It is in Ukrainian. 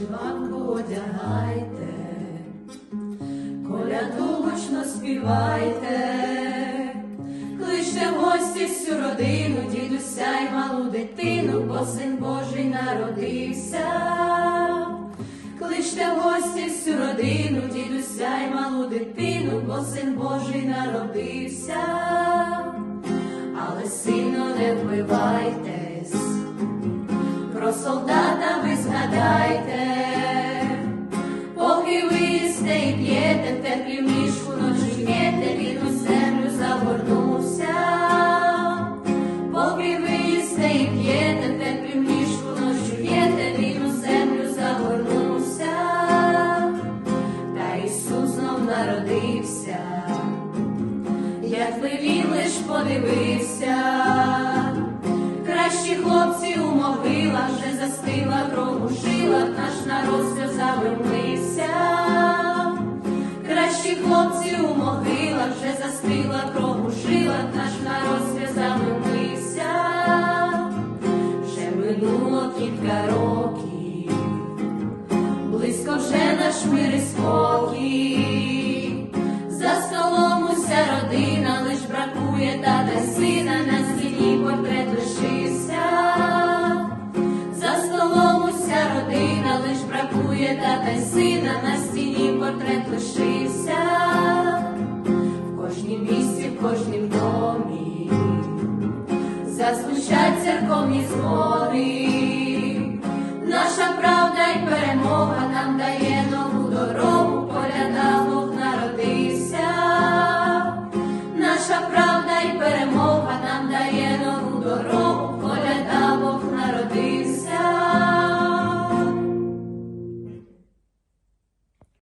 вишиванку одягайте, коляду гучно співайте, кличте в гості всю родину, дідуся й малу дитину, бо син Божий народився. Кличте в гості всю родину, дідуся й малу дитину, бо син Божий народився. Але сильно не вбивайтесь, про солдата як він лиш подивився, кращі хлопці у могилах вже застила кров у наш народ сльозами вмився. Кращі хлопці у могилах вже застила кров у наш народ сльозами вмився. Вже минуло кілька років, близько вже наш мир і спокій. Тата сина, на стіні портрет лишився. За столом уся родина, лиш бракує тата сина, на стіні портрет лишився. В кожнім місці, в кожнім домі зазвучать церковні. Наша